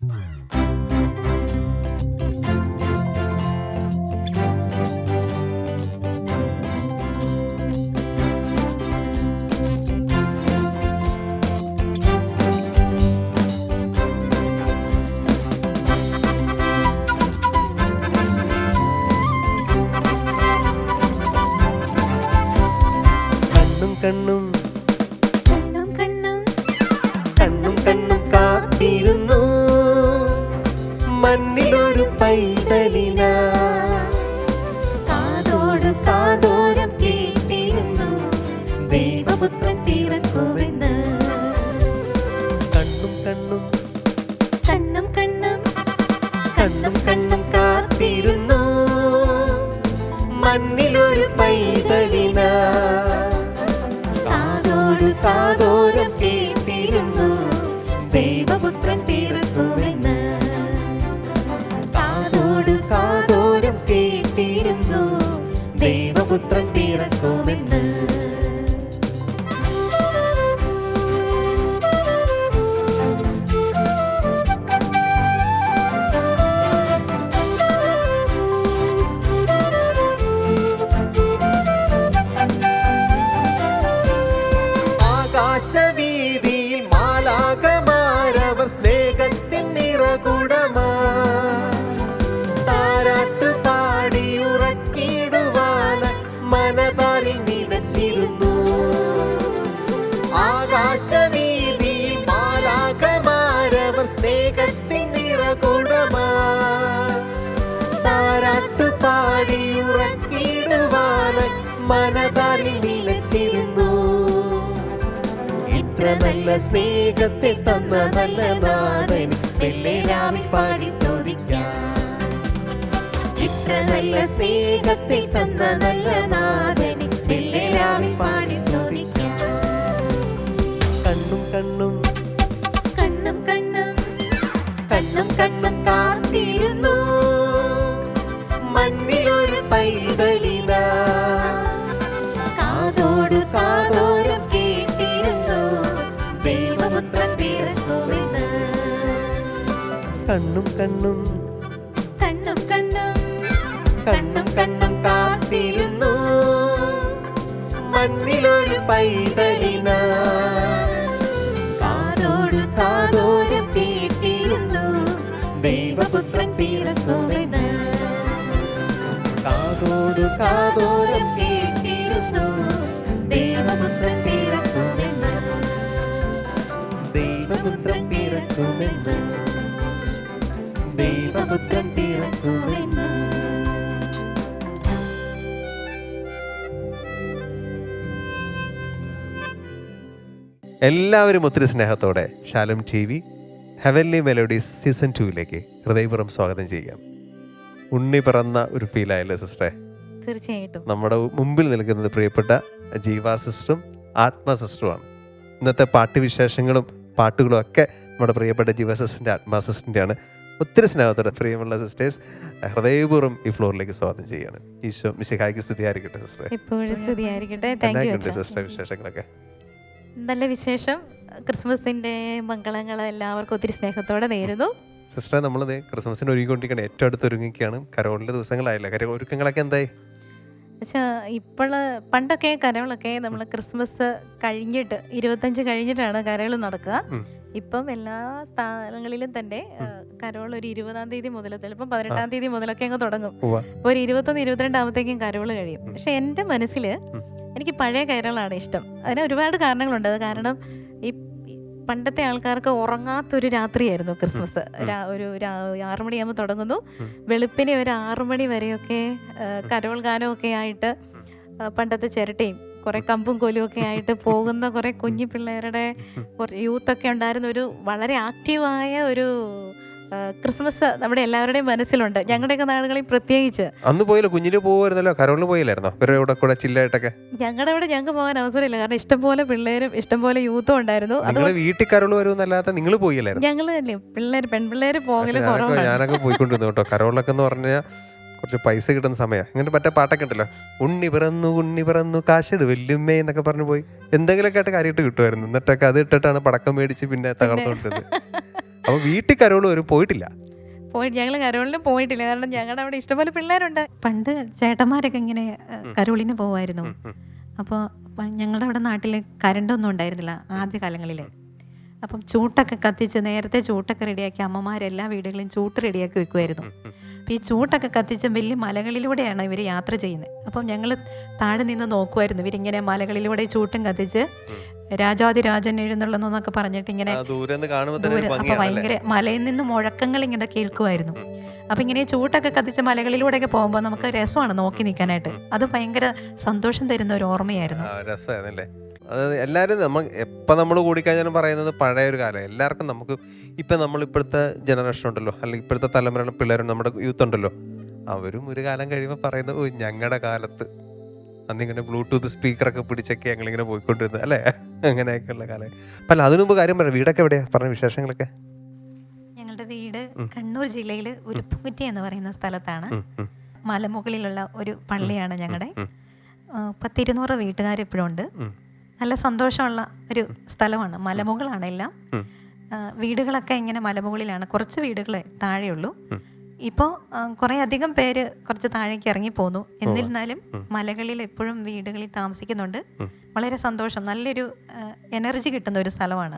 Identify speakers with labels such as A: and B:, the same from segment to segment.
A: കണ്ണും മണ്ണിലൊരു സ്നേഹത്തിൻ നല്ല സ്നേഹത്തെ തന്ന നല്ല നാഥൻ വെള്ളേരാമി പാടി സ്തുതിക്കാം. ഇത്ര നല്ല സ്നേഹത്തെ തന്ന നല്ല നാഥൻ വെള്ളേരാമി പാടി സ്തുതിക്കാം കണ്ണും കണ്ണും.
B: കണ്ണും കണ്ണും
A: കണ്ണും കണ്ണും കാത്തിരുന്നു. മണ്ണിലൊരു പൈതലിത.
B: കാതോട് കാതോരം കേട്ടിരുന്നു. ദൈവപുത്രൻ
A: കണ്ണും കണ്ണും
B: കണ്ണും.
A: പൈതലിന.
B: കാതോട് കാതോരം കേട്ടിരുന്നു ദൈവപുത്രൻ പിറക്കുമെന്ന്
A: കാതോടു കാതോരം
B: കേട്ടിരുന്നു
A: എല്ലാവരും ഒത്തിരി സ്നേഹത്തോടെ ശാലും T V heavenly melodies season ടുവിലേക്ക് ഹൃദയപൂർവം സ്വാഗതം ചെയ്യാം. ഉണ്ണി പിറന്ന ഒരു ഫീലായല്ലേ സിസ്റ്ററെ
B: തീർച്ചയായിട്ടും.
A: നമ്മുടെ മുമ്പിൽ നിൽക്കുന്നത് പ്രിയപ്പെട്ട ജീവ സിസ്റ്ററും ആത്മ സിസ്റ്ററുമാണ്. ഇന്നത്തെ പാട്ട് വിശേഷങ്ങളും പാട്ടുകളും ഒക്കെ നമ്മുടെ പ്രിയപ്പെട്ട ജീവ സിസ്റ്ററിന്റെ ആത്മാ സിസ്റ്ററിന്റെയാണ് ഒത്തിരി സ്നേഹത്തോടെ പ്രിയമുള്ള സിസ്റ്റേഴ്സ് ഹൃദയപൂർവം ഈ ഫ്ലോറിലേക്ക് സ്വാഗതം ചെയ്യാണ് ഈശോ മിശിഹായ്ക്ക് സ്തുതിയായിരിക്കട്ടെ സിസ്റ്ററെ
C: എപ്പോഴും സ്തുതിയായിരിക്കട്ടെ.
A: സിസ്റ്റർ വിശേഷങ്ങളൊക്കെ?
C: നല്ല വിശേഷം. ക്രിസ്മസിന്റെ മംഗളങ്ങൾ എല്ലാവർക്കും ഒത്തിരി സ്നേഹത്തോടെ നേരുന്നു.
A: സിസ്റ്റർ നമ്മൾ ക്രിസ്മസിന് ഒരുങ്ങിക്കൊണ്ടിരിക്കുകയാണ് ഏറ്റവും അടുത്ത് ഒരുങ്ങിക്കുകയാണ് കരോളിന്റെ ദിവസങ്ങളായില്ല. കരോ ഒരുക്കങ്ങളൊക്കെ എന്തായി?
C: പക്ഷേ ഇപ്പോൾ പണ്ടൊക്കെ കരോളൊക്കെ നമ്മൾ ക്രിസ്മസ് കഴിഞ്ഞിട്ട് ഇരുപത്തഞ്ച് കഴിഞ്ഞിട്ടാണ് കരകൾ നടക്കുക. ഇപ്പം എല്ലാ സ്ഥലങ്ങളിലും തന്നെ കരോൾ ഒരു ഇരുപതാം തീയതി മുതൽ ചിലപ്പോൾ പതിനെട്ടാം തീയതി മുതലൊക്കെ അങ്ങ് തുടങ്ങും. ഒരു ഇരുപത്തൊന്ന് ഇരുപത്തിരണ്ടാമത്തേക്കും കരോൾ കഴിയും. പക്ഷെ എന്റെ മനസ്സിൽ. എനിക്ക് പഴയ കയറുകളാണ് ഇഷ്ടം. അതിന് ഒരുപാട് കാരണങ്ങളുണ്ട്. അത് കാരണം ഈ പണ്ടത്തെ ആൾക്കാർക്ക് ഉറങ്ങാത്തൊരു രാത്രിയായിരുന്നു ക്രിസ്മസ്. ഒരു ആറു മണിയാകുമ്പോൾ തുടങ്ങുന്നു. വെളുപ്പിനെ ഒരു ആറു മണി വരെയൊക്കെ കരോൾ ഗാനമൊക്കെ ആയിട്ട് പണ്ടത്തെ ചിരട്ടയും കുറെ കമ്പും കൊലും ഒക്കെ ആയിട്ട് പോകുന്ന കുറെ കുഞ്ഞു പിള്ളേരുടെ യൂത്ത് ഒക്കെ ഉണ്ടായിരുന്ന ഒരു വളരെ ആക്റ്റീവായ ഒരു ക്രിസ്മസ് നമ്മുടെ എല്ലാവരുടെയും മനസ്സിലുണ്ട്. ഞങ്ങളുടെയൊക്കെ നാടുകളിൽ പ്രത്യേകിച്ച്.
A: അന്ന് പോയില്ല കുഞ്ഞിന് പോകുമായിരുന്നല്ലോ കരോളിന് പോയില്ലായിരുന്നോ? ഇവരുടെ കൂടെ ചില്ലായിട്ടൊക്കെ?
C: ഞങ്ങളുടെ അവിടെ ഞങ്ങൾക്ക് പോകാൻ അവസരമില്ല. കാരണം ഇഷ്ടംപോലെ പിള്ളേരും ഇഷ്ടംപോലെ യൂത്തും ഉണ്ടായിരുന്നു.
A: അതുപോലെ വീട്ടിൽ കരോൾ വരുമെന്നല്ലാതെ നിങ്ങൾ പോയില്ലായിരുന്നു?
C: അല്ലേ പിള്ളേർ പെൺപിള്ളേര് പോകൽ
A: ഞാനൊക്കെ
C: കുറവാണ്.
A: ഞാനൊക്കെ പോയിക്കൊണ്ടിരുന്നു കേട്ടോ. കരോളൊക്കെ എന്ന് പറഞ്ഞാൽ കുറച്ച് പൈസ കിട്ടുന്ന സമയം. അങ്ങനെ മറ്റേ പാട്ടൊക്കെ ഉണ്ടല്ലോ. ഉണ്ണി പിറന്നു ഉണ്ണി പിറന്നു കാശിട് വെല്ലുമേ എന്നൊക്കെ പറഞ്ഞു പോയി. എന്തെങ്കിലുമൊക്കെ ആയിട്ട് കാര്യമായിട്ട് കിട്ടുമായിരുന്നു. എന്നിട്ടൊക്കെ അത് ഇട്ടിട്ടാണ് പടക്കം മേടിച്ച് പിന്നെ തകർന്നുകൊണ്ടിരുന്നത്. അപ്പൊ വീട്ടിൽ കരോൾ വരും പോയിട്ടില്ല?
C: പോയി ഞങ്ങൾ കരോളിന് പോയിട്ടില്ല. കാരണം ഞങ്ങളുടെ അവിടെ ഇഷ്ടംപോലെ പിള്ളേരുണ്ട്.
B: പണ്ട് ചേട്ടന്മാരൊക്കെ ഇങ്ങനെ കരോളിന് പോവായിരുന്നു. അപ്പോൾ ഞങ്ങളുടെ അവിടെ നാട്ടിൽ കരണ്ടൊന്നും ഉണ്ടായിരുന്നില്ല ആദ്യ കാലങ്ങളിൽ അപ്പം ചൂട്ടൊക്കെ കത്തിച്ച് നേരത്തെ ചൂട്ടൊക്കെ റെഡിയാക്കി അമ്മമാരെല്ലാ വീടുകളിലും ചൂട്ട് റെഡിയാക്കി വെക്കുമായിരുന്നു അപ്പോൾ ഈ ചൂട്ടൊക്കെ കത്തിച്ച വലിയ മലകളിലൂടെയാണ് ഇവർ യാത്ര ചെയ്യുന്നത്. അപ്പം ഞങ്ങൾ താഴെ നിന്ന് നോക്കുമായിരുന്നു ഇവരിങ്ങനെ മലകളിലൂടെ ചൂട്ടും കത്തിച്ച് രാജാതിരാജൻ എഴുന്നള്ളുന്നു എന്നൊക്കെ പറഞ്ഞിട്ട് ഇങ്ങനെ
A: ആ, ദൂരെ നിന്ന് കാണുമ്പോൾ തന്നെ ഒരു
B: അപ്പൊ ഭയങ്കര മലയിൽ നിന്ന് മുഴക്കങ്ങൾ ഇങ്ങനെ കേൾക്കുമായിരുന്നു അപ്പൊ ഇങ്ങനെ ചൂട്ടൊക്കെ കത്തിച്ച മലകളിലൂടെയൊക്കെ പോകുമ്പോൾ നമുക്ക് രസമാണ് നോക്കി നിൽക്കാനായിട്ട് അത് ഭയങ്കര സന്തോഷം തരുന്ന ഒരു ഓർമ്മയായിരുന്നു.
A: അതായത് എല്ലാവരും നമ്മൾ എപ്പോൾ നമ്മൾ കൂടിക്കഴിഞ്ഞാലും പറയുന്നത് പഴയ ഒരു കാലം. എല്ലാവർക്കും നമുക്ക് ഇപ്പം നമ്മൾ ഇപ്പോഴത്തെ ജനറേഷൻ ഉണ്ടല്ലോ. അല്ലെങ്കിൽ ഇപ്പോഴത്തെ തലമുറയുടെ പിള്ളേരും നമ്മുടെ യൂത്ത് ഉണ്ടല്ലോ. അവരും ഒരു കാലം കഴിയുമ്പോൾ പറയുന്നത് ഓ ഞങ്ങളുടെ കാലത്ത് അന്നിങ്ങനെ ബ്ലൂടൂത്ത് സ്പീക്കറൊക്കെ പിടിച്ചൊക്കെ ഞങ്ങളിങ്ങനെ പോയിക്കൊണ്ടിരുന്നത്. അല്ലേ? അങ്ങനെയൊക്കെയുള്ള കാലം. അപ്പം അല്ല അതിനു മുമ്പ് കാര്യം പറയാം വീടൊക്കെ എവിടെയാണ് പറഞ്ഞ വിശേഷങ്ങളൊക്കെ.
B: ഞങ്ങളുടെ വീട് കണ്ണൂർ ജില്ലയിൽ ഉരുപ്പുകുറ്റി എന്ന് പറയുന്ന സ്ഥലത്താണ്. മലമുകളിലുള്ള ഒരു പള്ളിയാണ് ഞങ്ങളുടെ. പത്തിരുന്നൂറ് വീട്ടുകാരിപ്പോഴും ഉണ്ട്.
A: ഉം.
B: നല്ല സന്തോഷമുള്ള ഒരു സ്ഥലമാണ്. മലമുകളാണ് എല്ലാം. വീടുകളൊക്കെ ഇങ്ങനെ മലമുകളിലാണ്. കുറച്ച് വീടുകളെ താഴെയുള്ളൂ ഇപ്പോൾ കുറേ അധികം പേര് കുറച്ച് താഴേക്ക് ഇറങ്ങി പോന്നു. എന്നിരുന്നാലും മലകളിൽ എപ്പോഴും വീടുകളിൽ താമസിക്കുന്നുണ്ട്. വളരെ സന്തോഷം. നല്ലൊരു എനർജി കിട്ടുന്ന ഒരു സ്ഥലമാണ്.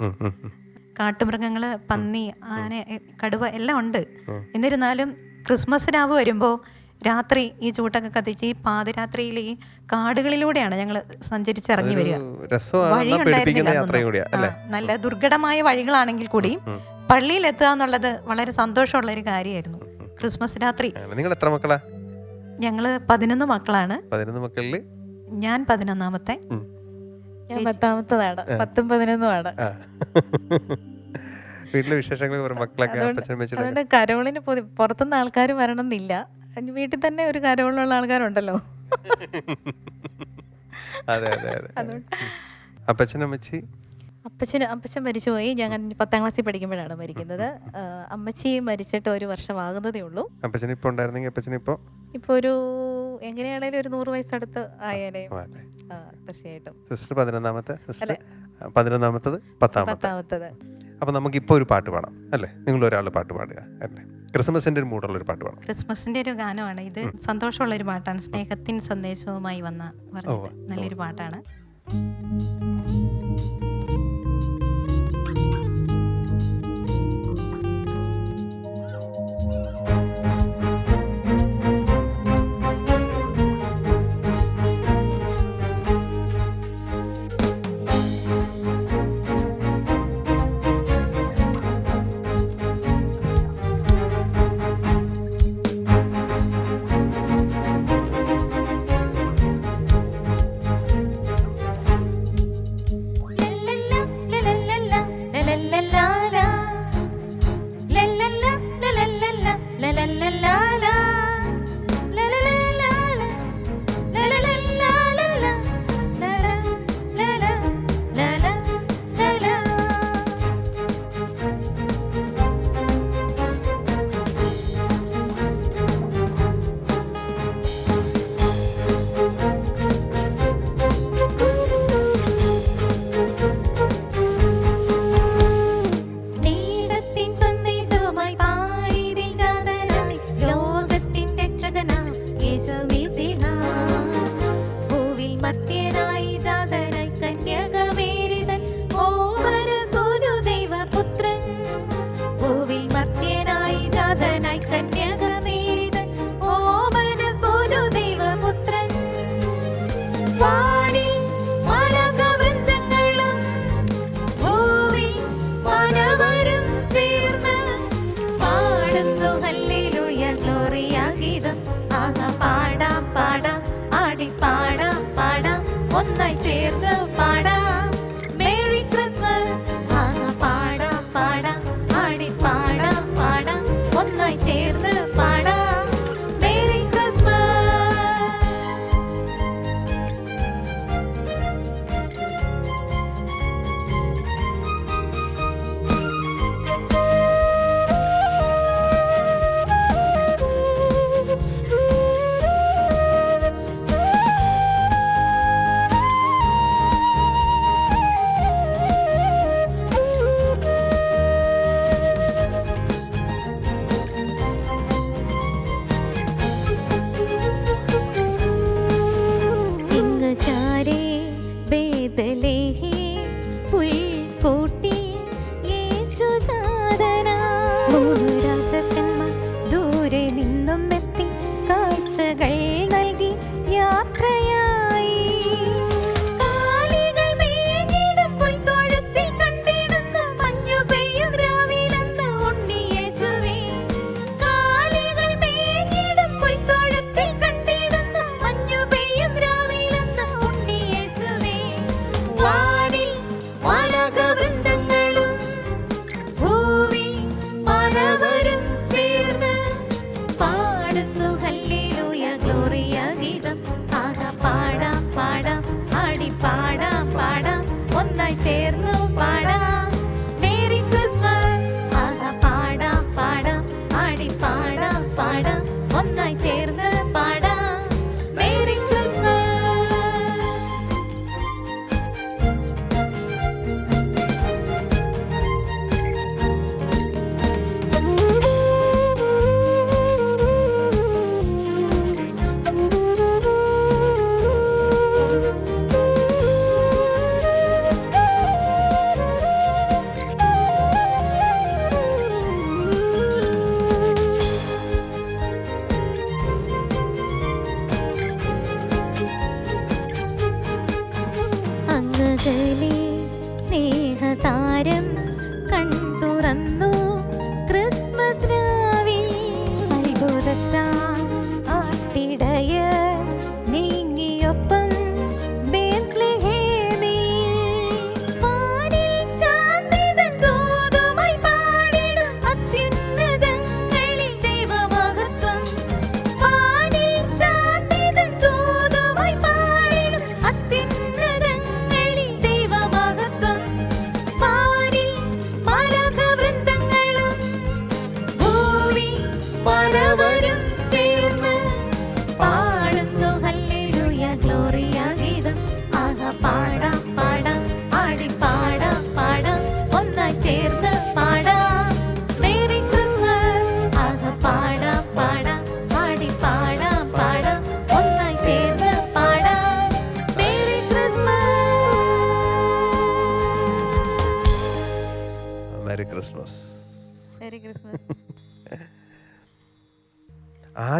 B: കാട്ടുമൃഗങ്ങൾ പന്നി ആന കടുവ എല്ലാം ഉണ്ട്. എന്നിരുന്നാലും ക്രിസ്മസ് രാവ് വരുമ്പോൾ രാത്രി ഈ ചൂട്ടൊക്കെ കത്തിച്ച് ഈ പാതിരാത്രിയിൽ ഈ കാടുകളിലൂടെയാണ് ഞങ്ങൾ സഞ്ചരിച്ചിറങ്ങി വരിക. വഴി ഉണ്ടായിരുന്നില്ല
A: കൂടിയാ അല്ലേ?
B: നല്ല ദുർഘടമായ വഴികളാണെങ്കിൽ കൂടി പള്ളിയിൽ എത്തുക എന്നുള്ളത് വളരെ സന്തോഷമുള്ള ഒരു കാര്യമായിരുന്നു ക്രിസ്മസ് രാത്രി.
A: നിങ്ങൾ എത്ര മക്കളാ?
B: ഞങ്ങൾ പതിനൊന്ന് മക്കളാണ്.
A: പതിനൊന്ന് മക്കളിൽ?
B: ഞാൻ പതിനൊന്നാമത്തെ.
C: ഞാൻ പത്താമത്തതാണ്. പത്തും പതിനൊന്നുമാണ്.
A: വീട്ടിലെ വിശേഷങ്ങൾ
C: അതുകൊണ്ട് കരോളിന് പുറത്തുനിന്ന് ആൾക്കാർ വരണം എന്നില്ല അതിന് വീട്ടിൽ തന്നെ ഒരു കരവുള്ള ആൾക്കാരുണ്ടല്ലോ.
A: അതെ അതെ അതെ അമ്മച്ചി?
C: അപ്പച്ചന് അപ്പച്ചൻ മരിച്ചുപോയി. ഞാൻ പത്താം ക്ലാസ്സിൽ പഠിക്കുമ്പോഴാണ് മരിക്കുന്നത്. അമ്മച്ചി മരിച്ചിട്ട് ഒരു വർഷമാകുന്നതേ ഉള്ളൂ.
A: അപ്പച്ചൻ ഇപ്പൊ ഉണ്ടായിരുന്നെങ്കിൽ അപ്പച്ചൻ ഇപ്പൊ?
C: ഇപ്പോൾ ഒരു എങ്ങനെയാണേലും ഒരു നൂറ് വയസ്സടുത്ത് ആയാലേ. തീർച്ചയായിട്ടും.
A: സിസ്റ്റർ പതിനൊന്നാമത്തെ സിസ്റ്റർ പതിനൊന്നാമത്തത് പത്താമത്തെ.
C: പത്താമത്തത്.
A: അപ്പൊ നമുക്ക് ഇപ്പൊ ഒരു പാട്ട് പാടാം അല്ലേ? നിങ്ങൾ ഒരാൾ പാട്ട് പാടുക അല്ലേ? ക്രിസ്മസിന്റെ ഒരു മൂടുള്ള ഒരു പാട്ട് പാടാം.
B: ക്രിസ്മസിന്റെ ഒരു ഗാനമാണ്. ഇത് സന്തോഷമുള്ള ഒരു പാട്ടാണ്. സ്നേഹത്തിൻ സന്ദേശവുമായി വന്ന നല്ലൊരു പാട്ടാണ്.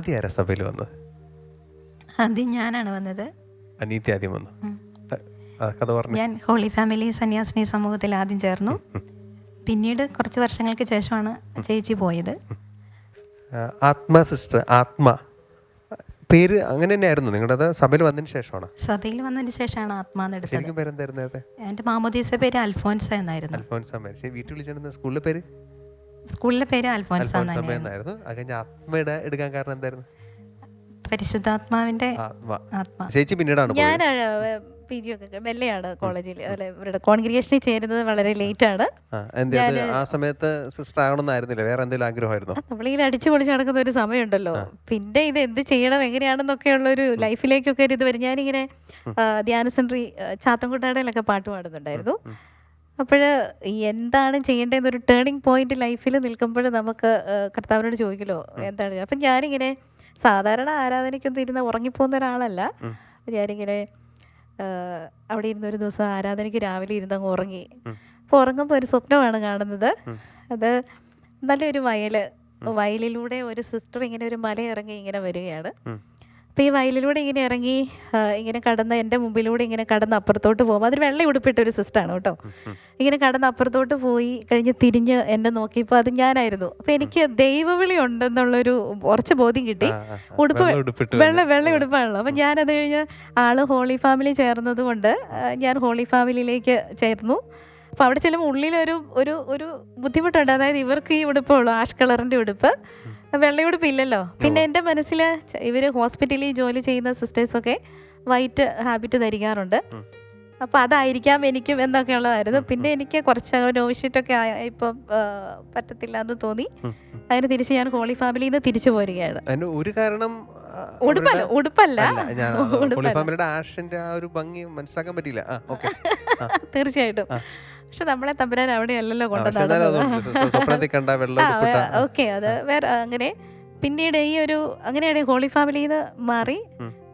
A: ആദ്യം ആരാ സഭയിൽ വന്നത്?
B: ആദ്യം ഞാനാണ് വന്നത്.
A: അനീതി ആദ്യം വന്നു. കഥ പറഞ്ഞു?
B: ഞാൻ ഹോളി ഫാമിലി സന്യാസിനി സമൂഹത്തിൽ ആദ്യം ചേർന്നു. പിന്നീട് കുറച്ച് വർഷങ്ങൾക്ക് ശേഷമാണ് ചേച്ചി പോയത്.
A: ആത്മ സിസ്റ്റർ ആത്മ. പേര് അങ്ങനെ തന്നെയായിരുന്നു. നിങ്ങളുടെ സഭയിൽ വന്നതിന് ശേഷമാണ്?
B: സഭയിൽ വന്നതിന് ശേഷമാണ് ആത്മാന്ന് എടുത്തത്.
A: പേരെന്തായിരുന്നു
B: എന്റെ മാമോദീസ പേര് അൽഫോൻസ എന്നായിരുന്നു.
A: അൽഫോൻസ വീട്ടിൽ വിളിച്ചിരുന്ന സ്കൂളിലെ പേര്?
B: സ്കൂളിലെ പേര് അൽഫോൻസ എന്നായിരുന്നു?
A: കഴിഞ്ഞ ആത്മയുടെ എടുക്കാൻ കാരണം എന്തായിരുന്നു?
B: പരിശുദ്ധാത്മാവിന്റെ
A: ചേച്ചി പിന്നീടാണ്
C: ഞാൻ പി ജി ഒക്കെ മെല്ലെയാണ് കോളേജിൽ. അല്ലെ ഇവരുടെ കോൺഗ്രിഗേഷനിൽ ചേരുന്നത് വളരെ ലേറ്റ് ആണ്.
A: ആ സമയത്ത് സിസ്റ്റർ ആകണമെന്നായിരുന്നില്ല വേറെ എന്തെങ്കിലും ആഗ്രഹമായിരുന്നു?
C: നമ്മളിങ്ങനെ അടിച്ചു പൊളിച്ച് നടക്കുന്ന ഒരു സമയമുണ്ടല്ലോ. പിന്നെ ഇത് എന്ത് ചെയ്യണം എങ്ങനെയാണെന്നൊക്കെയുള്ള ഒരു ലൈഫിലേക്കൊക്കെ ഒരു ഇത് വരും ഞാനിങ്ങനെ ധ്യാന സെൻട്രി ചാത്തൻകുട്ടാടയിലൊക്കെ പാട്ട് പാടുന്നുണ്ടായിരുന്നു. അപ്പോൾ എന്താണ് ചെയ്യേണ്ടതെന്ന് ഒരു ടേണിംഗ് പോയിന്റ് ലൈഫിൽ നിൽക്കുമ്പോൾ നമുക്ക് കർത്താവിനോട് ചോദിക്കലോ എന്താണ്? അപ്പം ഞാനിങ്ങനെ സാധാരണ ആരാധനയ്ക്കൊന്നും ഇരുന്ന് ഉറങ്ങിപ്പോകുന്ന ഒരാളല്ല. ഞാനിങ്ങനെ അവിടെ ഇരുന്ന് ഒരു ദിവസം ആരാധനയ്ക്ക് രാവിലെ ഇരുന്ന് അങ്ങ് ഉറങ്ങി അപ്പോൾ ഉറങ്ങുമ്പോൾ ഒരു സ്വപ്നമാണ് കാണുന്നത്. അത് നല്ലൊരു വയൽ വയലിലൂടെ ഒരു സിസ്റ്റർ ഇങ്ങനെ ഒരു മല ഇറങ്ങി ഇങ്ങനെ വരികയാണ്. അപ്പോൾ ഈ വയലിലൂടെ ഇങ്ങനെ ഇറങ്ങി ഇങ്ങനെ കടന്ന് എന്റെ മുമ്പിലൂടെ ഇങ്ങനെ കടന്ന് അപ്പുറത്തോട്ട് പോകും. അതൊരു വെള്ള ഉടുപ്പിട്ട ഒരു സിസ്റ്റാണ് കേട്ടോ. ഇങ്ങനെ കടന്ന് അപ്പുറത്തോട്ട് പോയി കഴിഞ്ഞ് തിരിഞ്ഞ് എന്നെ നോക്കിയപ്പോൾ അത് ഞാനായിരുന്നു. അപ്പോൾ എനിക്ക് ദൈവവിളി ഉണ്ടെന്നുള്ളൊരു കുറച്ച് ബോധ്യം കിട്ടി. ഉടുപ്പ്
A: വെള്ള വെള്ളം
C: വെള്ള വെള്ള ഉടുപ്പാണല്ലോ. അപ്പം ഞാനത് കഴിഞ്ഞ് ആൾ ഹോളി ഫാമിലി ചേർന്നത് കൊണ്ട് ഞാൻ ഹോളി ഫാമിലിയിലേക്ക് ചേർന്നു. അപ്പോൾ അവിടെ ചെല്ലുമ്പോൾ ഉള്ളിലൊരു ഒരു ഒരു ബുദ്ധിമുട്ടുണ്ട്. അതായത് ഇവർക്ക് ഈ ഉടുപ്പുള്ളൂ ആഷ് കളറിന്റെ ഉടുപ്പ്. വെള്ളയുടുപ്പ് ഇല്ലല്ലോ പിന്നെ എന്റെ മനസ്സിൽ ഇവർ ഹോസ്പിറ്റലിൽ ജോലി ചെയ്യുന്ന സിസ്റ്റേഴ്സൊക്കെ വൈറ്റ് ഹാബിറ്റ് ധരിക്കാറുണ്ട്. അപ്പോൾ അതായിരിക്കാം എനിക്കും എന്നൊക്കെ ഉള്ളതായിരുന്നു പിന്നെ എനിക്ക് കുറച്ച് നോവിഷിറ്റൊക്കെ ഇപ്പം പറ്റത്തില്ല എന്ന് തോന്നി. അങ്ങനെ തിരിച്ച് ഞാൻ ഹോളി ഫാമിലിയിൽ നിന്ന് തിരിച്ചു പോരുകയാണ്.
A: അതിന് ഒരു കാരണം
C: ഉടുപ്പല്ല ഉടുപ്പല്ല.
A: ആഷിന്റെ ആ ഒരു ഭംഗി മനസ്സിലാക്കാൻ പറ്റിയില്ല.
C: തീർച്ചയായിട്ടും. പക്ഷെ നമ്മളെ തമ്പുരാൻ അവിടെ അല്ലല്ലോ
A: പക്ഷെ എന്നാലും അതുകൊണ്ട് sister സ്വപ്നത്തിൽ കണ്ട
C: ഓക്കെ അത് വേറെ അങ്ങനെ. പിന്നീട് ഈ ഒരു അങ്ങനെയാണ് ഹോളി ഫാമിലി നിന്ന് മാറി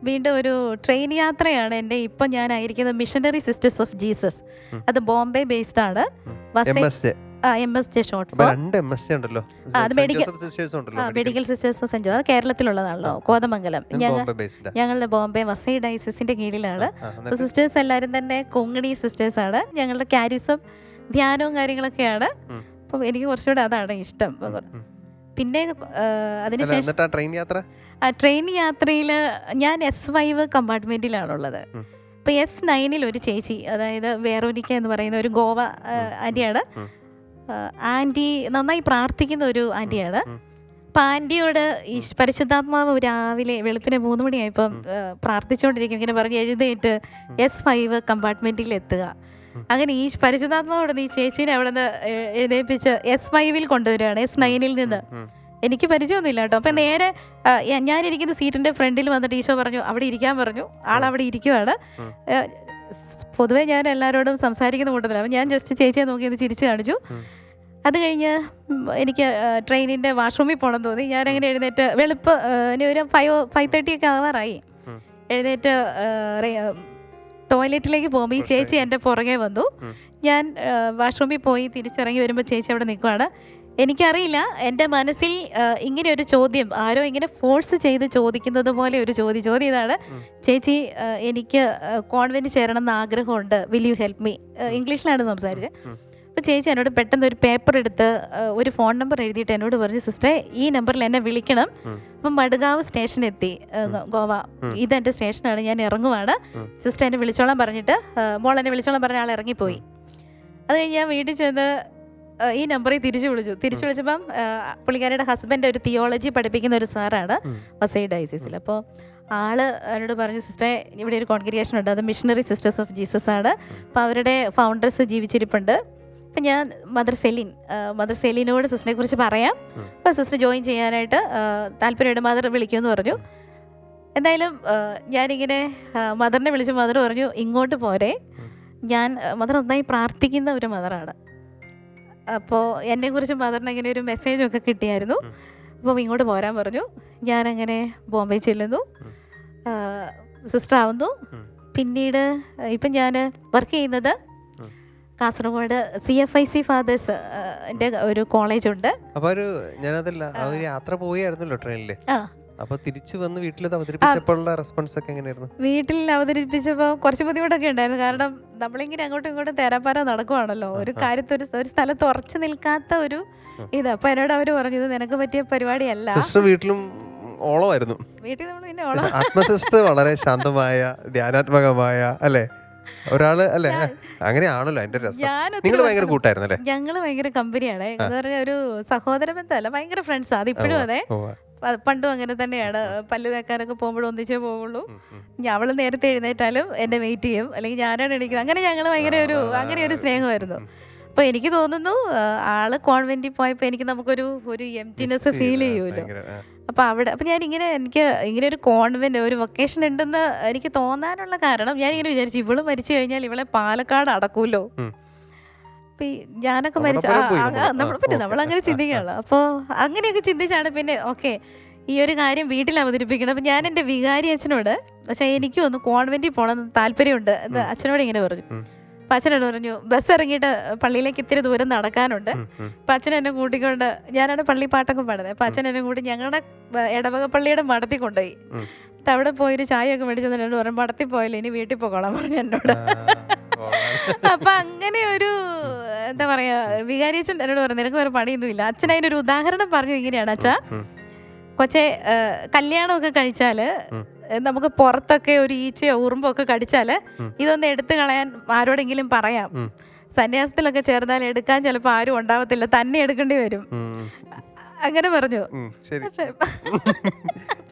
C: വീണ്ടും ഒരു ട്രെയിൻ യാത്രയാണ് എന്റെ ഇപ്പം ഞാനായിരിക്കുന്നത് മിഷനറി സിസ്റ്റേഴ്സ് ഓഫ് ജീസസ്. അത് ബോംബെ ബേസ്ഡ് ആണ്.
A: എം എസ് ജെ
C: ഷോർട്ട്
A: അപ്പൊ
C: ഫോം
A: രണ്ട് എം എസ് ഉണ്ടല്ലോ.
C: ആ, അത് മെഡിക്കൽ-
A: സിസ്റ്റേഴ്സ് ഉണ്ടല്ലോ
C: മെഡിക്കൽ സിസ്റ്റേഴ്സ് ഓഫ് സെന്റ് അത് കേരളത്തിലുള്ളതാണല്ലോ കോതമംഗലം. ഞങ്ങൾ
A: ബോംബെ ബേസ്ഡ്
C: ഞങ്ങളുടെ ബോംബെ വസൈ ഡൈസിന്റെ കീഴിലാണ്. സിസ്റ്റേഴ്സ് എല്ലാവരും തന്നെ കൊങ്ങിണി സിസ്റ്റേഴ്സ് ആണ്. ഞങ്ങളുടെ കാരിസം ധ്യാനവും കാര്യങ്ങളൊക്കെയാണ്.
A: ഉം.
C: അപ്പം എനിക്ക് കുറച്ചുകൂടെ അതാണ് ഇഷ്ടം. അപ്പൊ. പിന്നെ ആ, അതിനുശേഷം
A: എന്നിട്ട് ആ ട്രെയിൻ യാത്ര?
C: ആ ട്രെയിൻ യാത്രയിൽ ഞാൻ എസ് ഫൈവ് കമ്പാർട്ട്മെന്റിലാണുള്ളത്
A: ഉം.
C: അപ്പോൾ എസ് നയനിൽ ഒരു ചേച്ചി അതായത് വേറോനിക്ക എന്ന് പറയുന്ന ഒരു ഗോവ ആ, ആന്റിയാണ്
A: ഉം.
C: ആന്റി നന്നായി പ്രാർത്ഥിക്കുന്ന ഒരു
A: ആന്റിയാണ്.
C: അപ്പം ആന്റിയോട് ഈ പരിശുദ്ധാത്മാവ് രാവിലെ വെളുപ്പിനെ മൂന്ന് മണിയായപ്പം പ്രാർത്ഥിച്ചുകൊണ്ടിരിക്കും ഇങ്ങനെ പറഞ്ഞ് എഴുതിയിട്ട് എസ് ഫൈവ് കമ്പാർട്ട്മെന്റിൽ എത്തുക. അങ്ങനെ ഈ പരിശുദ്ധാത്മാവോട് ഈ ചേച്ചീനെ അവിടെ നിന്ന് എഴുന്നേൽപ്പിച്ച് എസ് ഫൈവിൽ കൊണ്ടുവരികയാണ്. എസ് നയനിൽ നിന്ന്. എനിക്ക് പരിചയമൊന്നുമില്ല കേട്ടോ. അപ്പം നേരെ ഞാനിരിക്കുന്ന സീറ്റിന്റെ ഫ്രണ്ടിൽ വന്നിട്ട് ഈശോ പറഞ്ഞു അവിടെ ഇരിക്കാൻ പറഞ്ഞു. ആൾ അവിടെ ഇരിക്കുവാണ് പൊതുവേ ഞാൻ എല്ലാവരോടും സംസാരിക്കുന്ന കൂട്ടത്തിലാണ് ഞാൻ ജസ്റ്റ് ചേച്ചിയെ നോക്കി ഒന്ന് ചിരിച്ചു കാണിച്ചു. അത് കഴിഞ്ഞ് എനിക്ക് ട്രെയിനിന്റെ വാഷ്റൂമിൽ പോകണം തോന്നി. ഞാനങ്ങനെ എഴുന്നേറ്റ് വെളുപ്പ് ഒരു ഫൈവ് ഫൈവ് തേർട്ടി ഒക്കെ ആവാറായി. എഴുന്നേറ്റ് ടോയ്ലറ്റിലേക്ക് പോകുമ്പോൾ ഈ ചേച്ചി എന്റെ പുറകെ വന്നു. ഞാൻ വാഷ്റൂമിൽ പോയി തിരിച്ചിറങ്ങി വരുമ്പോൾ ചേച്ചി അവിടെ നിൽക്കുവാണ്. എനിക്കറിയില്ല. എന്റെ മനസ്സിൽ ഇങ്ങനെ ഒരു ചോദ്യം ആരോ ഇങ്ങനെ ഫോഴ്സ് ചെയ്ത് ചോദിക്കുന്നത് പോലെ ഒരു ചോദ്യം. ചോദ്യം ഇതാണ് ചേച്ചി എനിക്ക് കോൺവെന്റ് ചേരണം എന്ന് ആഗ്രഹമുണ്ട്. വിൽ യു ഹെൽപ്പ് മീ ഇംഗ്ലീഷിലാണ് സംസാരിച്ചത് അപ്പോൾ ചേച്ചി എന്നോട് പെട്ടെന്ന് ഒരു പേപ്പർ എടുത്ത് ഒരു ഫോൺ നമ്പർ എഴുതിയിട്ട് എന്നോട് പറഞ്ഞു സിസ്റ്ററെ ഈ നമ്പറിൽ എന്നെ വിളിക്കണം. അപ്പം മടുകാവ് സ്റ്റേഷൻ എത്തി ആ, ഗോ- ഗോവ. ഇതെന്റെ സ്റ്റേഷനാണ് ഞാൻ ഇറങ്ങുവാണ്. സിസ്റ്റർ എന്നെ വിളിച്ചോളാൻ പറഞ്ഞിട്ട് മോൾ എന്നെ വിളിച്ചോളാൻ പറഞ്ഞ ആൾ ഇറങ്ങിപ്പോയി. അത് കഴിഞ്ഞ് ഞാൻ വീട്ടിൽ ചെന്ന് ഈ നമ്പറിൽ തിരിച്ചു വിളിച്ചു. തിരിച്ചു വിളിച്ചപ്പം പുള്ളിക്കാരിയുടെ ഹസ്ബൻഡ് ഒരു തിയോളജി പഠിപ്പിക്കുന്ന ഒരു സാറാണ് വസൈ അപ്പോൾ ആൾ എന്നോട് പറഞ്ഞു സിസ്റ്ററെ ഇവിടെ ഒരു കോൺഗ്രിയേഷൻ ഉണ്ട്. അത് മിഷണറി സിസ്റ്റേഴ്സ് ഓഫ് ജീസസ് ആണ്. അപ്പോൾ അവരുടെ ഫൗണ്ടേഴ്സ് ജീവിച്ചിരിപ്പുണ്ട്. അപ്പം ഞാൻ മദർ സെലിൻ മദർ സെലിനോട് സിസ്റ്ററിനെ കുറിച്ച് പറയാം. അപ്പോൾ സിസ്റ്റർ ജോയിൻ ചെയ്യാനായിട്ട് താല്പര്യമുണ്ട് മദർ വിളിക്കുമെന്ന് പറഞ്ഞു. എന്തായാലും ഞാനിങ്ങനെ മദറിനെ വിളിച്ച് മദർ പറഞ്ഞു ഇങ്ങോട്ട് പോരെ. ഞാൻ മദർ നന്നായി പ്രാർത്ഥിക്കുന്ന ഒരു മദറാണ്. അപ്പോൾ എന്നെക്കുറിച്ച് മദറിന് അങ്ങനെ ഒരു മെസ്സേജൊക്കെ കിട്ടിയായിരുന്നു. അപ്പം ഇങ്ങോട്ട് പോരാൻ പറഞ്ഞു. ഞാനങ്ങനെ ബോംബെ ചെല്ലുന്നു. സിസ്റ്റർ ആവുന്നു. പിന്നീട് ഇപ്പം ഞാൻ വർക്ക് ചെയ്യുന്നത് Kasaragod C F I C fathers ഒരു കോളേജുണ്ട്
A: അപ്പോൾ ഒരു ഞാനതല്ല ആ ഒരു യാത്ര പോയായിരുന്നല്ലോ ട്രെയിനിൽ
C: അപ്പോൾ
A: അപ്പൊ തിരിച്ചു വന്ന് വീട്ടിൽ അവതരിപ്പിച്ചപ്പോഴുള്ള റെസ്പോൺസ് ഒക്കെ എങ്ങനെയായിരുന്നു?
C: വീട്ടിൽ അവതരിപ്പിച്ചപ്പോൾ കുറച്ച് ബുദ്ധിമുട്ടൊക്കെ ഉണ്ടായിരുന്നു. കാരണം നമ്മളിങ്ങനെ അങ്ങോട്ടും ഇങ്ങോട്ടും തേരാപ്പാര നടക്കുവാണല്ലോ. ഒരു കാര്യത്തിൽ ഒരു ഒരു സ്ഥലത്ത് ഉറച്ചു നിൽക്കാത്ത ഒരു ഇത്. അപ്പൊ എന്നോട് അവർ പറഞ്ഞത് നിനക്ക് പറ്റിയ പരിപാടിയല്ല.
A: സിസ്റ്റർ വീട്ടിലും ഓളമായിരുന്നു.
C: വീട്ടിൽ നമ്മൾ പിന്നെ ഓളം
A: ആത്മസിസ്റ്റർ വളരെ ശാന്തമായ ധ്യാനാത്മകമായ അല്ലെ? ഒരാൾ അല്ലെ? അങ്ങനെയാണല്ലോ അതിന്റെ രസം. നിങ്ങൾ ഭയങ്കര
C: വർഷം-
A: കൂട്ടായിരുന്നു അല്ലേ
C: ഞങ്ങൾ ഭയങ്കര കമ്പനിയാണ്. എന്താ പറയാ ഒരു സഹോദര ബന്ധമല്ല ഭയങ്കര ഫ്രണ്ട്സ്. അത് ഇപ്പോഴും അതെ. പണ്ടും അങ്ങനെ തന്നെയാണ്. പല്ല് തേക്കാനൊക്കെ പോകുമ്പോഴും ഒന്നിച്ചേ പോകുള്ളൂ. അവൾ അവൾ നേരത്തെ എഴുന്നേറ്റാലും എന്നെ വെയിറ്റ് ചെയ്യും. അല്ലെങ്കിൽ ഞാനാണ് എണീക്കുന്നത്. അങ്ങനെ ഞങ്ങൾ ഭയങ്കര ഒരു അങ്ങനെ ഒരു സ്നേഹമായിരുന്നു. അപ്പൊ എനിക്ക് തോന്നുന്നു ആൾ കോൺവെന്റിൽ പോയപ്പോ എനിക്ക് നമുക്കൊരു ഒരു എംറ്റിനെസ് ഫീൽ ചെയ്യുമല്ലോ. അപ്പൊ അവിടെ അപ്പൊ ഞാൻ ഇങ്ങനെ എനിക്ക് ഇങ്ങനെ ഒരു കോൺവെന്റ് ഒരു വൊക്കേഷൻ ഉണ്ടെന്ന് എനിക്ക് തോന്നാനുള്ള കാരണം ഞാൻ ഇങ്ങനെ വിചാരിച്ചു ഇവൾ മരിച്ചു കഴിഞ്ഞാൽ ഇവളെ പാലക്കാട് അടക്കൂലോ. ഞാനൊക്കെ മരിച്ചു. നമ്മൾ പിന്നെ. നമ്മൾ അങ്ങനെ ചിന്തിക്കുകയാണ് അപ്പോൾ അങ്ങനെയൊക്കെ ചിന്തിച്ചാണ് പിന്നെ ഓക്കെ ഈ ഒരു കാര്യം വീട്ടിൽ അവതരിപ്പിക്കണം. അപ്പം ഞാൻ എന്റെ വികാരി അച്ഛനോട് പക്ഷേ എനിക്കും ഒന്ന് കോൺവെന്റിൽ പോകണം താല്പര്യമുണ്ട് എന്ന് അച്ഛനോട് ഇങ്ങനെ പറഞ്ഞു. അപ്പം അച്ഛനോട് പറഞ്ഞു ബസ് ഇറങ്ങിയിട്ട് പള്ളിയിലേക്ക് ഇത്തിരി ദൂരം നടക്കാനുണ്ട്. അപ്പം അച്ഛൻ എന്നെ കൂട്ടിക്കൊണ്ട് ഞാനാണ് പള്ളി പാട്ടൊക്കെ പാടുന്നത്. അപ്പം അച്ഛൻ എന്നെ കൂട്ടി ഞങ്ങളുടെ ഇടവക പള്ളിയുടെ മടത്തി കൊണ്ടുപോയി. എന്നിട്ട് അവിടെ പോയി ഒരു ചായയൊക്കെ മേടിച്ചു എന്നോട് പറഞ്ഞു മടത്തി പോയല്ലോ ഇനി വീട്ടിൽ പോകോളാം പറഞ്ഞു എന്നോട്. അപ്പൊ അങ്ങനെ ഒരു എന്താ പറയാ വികാരി അച്ഛൻ എന്നോട് പറഞ്ഞു നിനക്ക് വേറെ പണിയൊന്നുമില്ല. അച്ഛൻ അതിനൊരു ഉദാഹരണം പറഞ്ഞു ഇങ്ങനെയാണ്. അച്ഛാ കൊച്ചെ കല്യാണം കല്യാണമൊക്കെ കഴിച്ചാൽ നമുക്ക് പുറത്തൊക്കെ ഒരു ഈച്ചയോ ഉറുമ്പോ ഒക്കെ കടിച്ചാൽ ഇതൊന്ന് എടുത്തു കളയാൻ ആരോടെങ്കിലും പറയാം. സന്യാസത്തിലൊക്കെ ചേർന്നാൽ എടുക്കാൻ ചിലപ്പോൾ ആരും ഉണ്ടാവത്തില്ല. തന്നെ എടുക്കേണ്ടി വരും. അങ്ങനെ പറഞ്ഞു.
A: ശരി.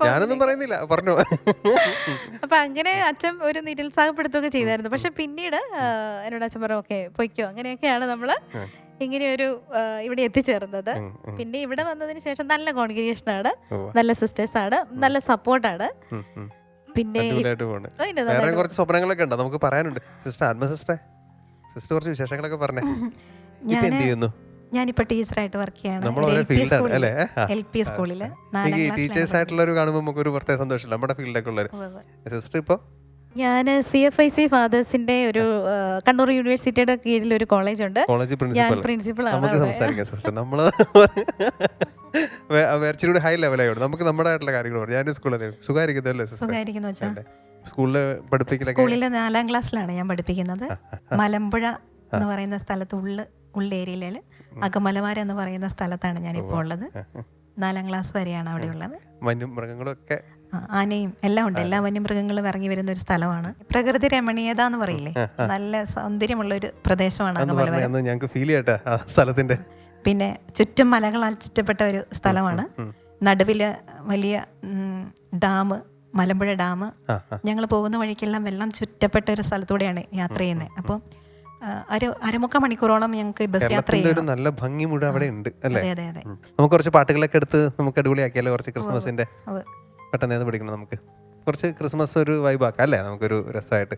A: ഞാനൊന്നും പറയുന്നില്ല പറഞ്ഞു.
C: അപ്പൊ അങ്ങനെ അച്ഛൻ ഒരു നിരുത്സാഹപ്പെടുത്തുകയൊക്കെ ചെയ്തായിരുന്നു. പക്ഷെ പിന്നീട് എന്നോട് അച്ഛൻ പറഞ്ഞു ഓക്കെ പൊയ്ക്കോ. അങ്ങനെയൊക്കെയാണ് നമ്മൾ ഇങ്ങനെ ഒരു ഇവിടെ എത്തിച്ചേർന്നത്. പിന്നെ ഇവിടെ വന്നതിന് ശേഷം നല്ല കോൺഗ്രിഗേഷൻ ആണ് നല്ല സിസ്റ്റേഴ്സ് ആണ് നല്ല സപ്പോർട്ടാണ്. പിന്നെ
A: വേറെ കുറച്ച് സ്വപ്നങ്ങളൊക്കെ ഉണ്ട്. നമുക്ക് പറയാനുണ്ട്. സിസ്റ്റർ ആത്മ സിസ്റ്റർ സിസ്റ്റർ കുറച്ച് വിശേഷങ്ങളൊക്കെ പറഞ്ഞേ. ഞാൻ എന്ത് ചെയ്യുന്നു?
B: ഞാനിപ്പോൾ ടീച്ചറായിട്ട് വർക്ക് ചെയ്യണം. എൽ പി സ്കൂളിൽ
A: ടീച്ചേഴ്സ് ആയിട്ടുള്ളവർ കാണുമ്പോൾ നമുക്ക് ഒരു പ്രത്യേക സന്തോഷമില്ല. നമ്മുടെ ഫീൽഡൊക്കെ ഉള്ളവർ സിസ്റ്റർ ഇപ്പോൾ ഞാൻ സി എഫ് ഐ സി ഫാദേഴ്സിന്റെ ഒരു കണ്ണൂർ യൂണിവേഴ്സിറ്റിയുടെ കീഴിൽ ഒരു കോളേജ് ഉണ്ട്
C: കോളേജ്
A: ഞാൻ
C: പ്രിൻസിപ്പൽ
A: പ്രിൻസിപ്പൾ ആണ്.
C: നമുക്ക് സംസാരിക്കാം സിസ്റ്റർ നമ്മൾ വേർച്ചിലൂടെ ഹൈ ലെവലായോട് നമുക്ക് നമ്മുടെ ആയിട്ടുള്ള കാര്യങ്ങൾ പറയാം. ഞാൻ സ്കൂളിൽ സുഖമായിരിക്കുന്നല്ലേ സിസ്റ്റർ
B: സുഖമായിരിക്കുന്നു വെച്ചാൽ
C: സ്കൂളിൽ പഠിപ്പിക്കലൊക്കെ
B: സ്കൂളിൽ നാലാം ക്ലാസ്സിലാണ് ഞാൻ പഠിപ്പിക്കുന്നത്. മലമ്പുഴ എന്ന് പറയുന്ന സ്ഥലത്ത് ഉള്ള് ഉള്ളേരിയയിൽ അകമലമാര എന്ന് പറയുന്ന സ്ഥലത്താണ് ഞാൻ ഇപ്പോൾ ഉള്ളത്. നാലാം ക്ലാസ് വരെയാണ് അവിടെ ഉള്ളത്. വന്യമൃഗങ്ങളൊക്കെ ആനയും എല്ലാം ഉണ്ട്. എല്ലാ വന്യമൃഗങ്ങളും ഇറങ്ങി വരുന്ന ഒരു സ്ഥലമാണ്. പ്രകൃതി രമണീയത എന്ന് പറയില്ലേ? നല്ല സൗന്ദര്യമുള്ള ഒരു പ്രദേശമാണ്
C: ഞങ്ങൾക്ക് ഫീൽ ചെയ്യട്ടെ ആ സ്ഥലത്തിന്റെ.
B: പിന്നെ ചുറ്റും മലകളാൽ ചുറ്റപ്പെട്ട ഒരു സ്ഥലമാണ്. നടുവിൽ വലിയ ഡാം മലമ്പുഴ ഡാം. ഞങ്ങൾ പോകുന്ന വഴിക്കെല്ലാം വെള്ളം ചുറ്റപ്പെട്ട ഒരു സ്ഥലത്തൂടെയാണ് യാത്ര ചെയ്യുന്നത് അപ്പോൾ ഒരു അരമുക്കാൽ മണിക്കൂറോളം ഞങ്ങൾക്ക് ബസ് യാത്ര
C: ഒരു നല്ല ഭംഗി മുഴുവൻ അവിടെ ഉണ്ട് അല്ലേ?
B: അതെ അതെ അതെ.
C: നമുക്ക് കുറച്ച് പാട്ടുകളൊക്കെ എടുത്ത് നമുക്ക് അടിപൊളിയാക്കിയാലോ? കുറച്ച് ക്രിസ്മസിന്റെ. പെട്ടെന്ന് പിടിക്കണം നമുക്ക്. കുറച്ച് ക്രിസ്മസ് ഒരു വൈബാക്കാം അല്ലേ? നമുക്കൊരു രസമായിട്ട്.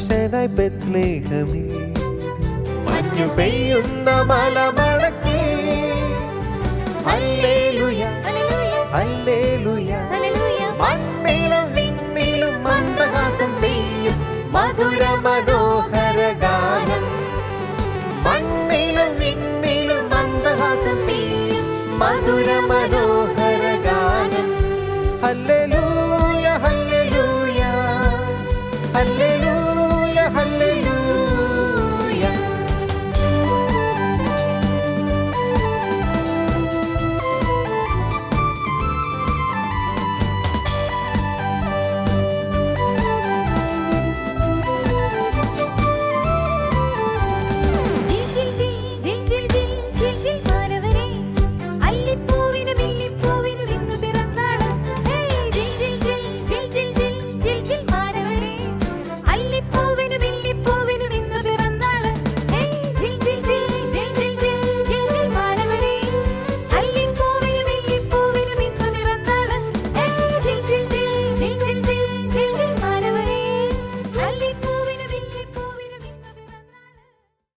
C: മനുഷ്യനായി ബത്ലേഹമിൽ മഞ്ഞു പെയ്യുന്ന മലമടക്കി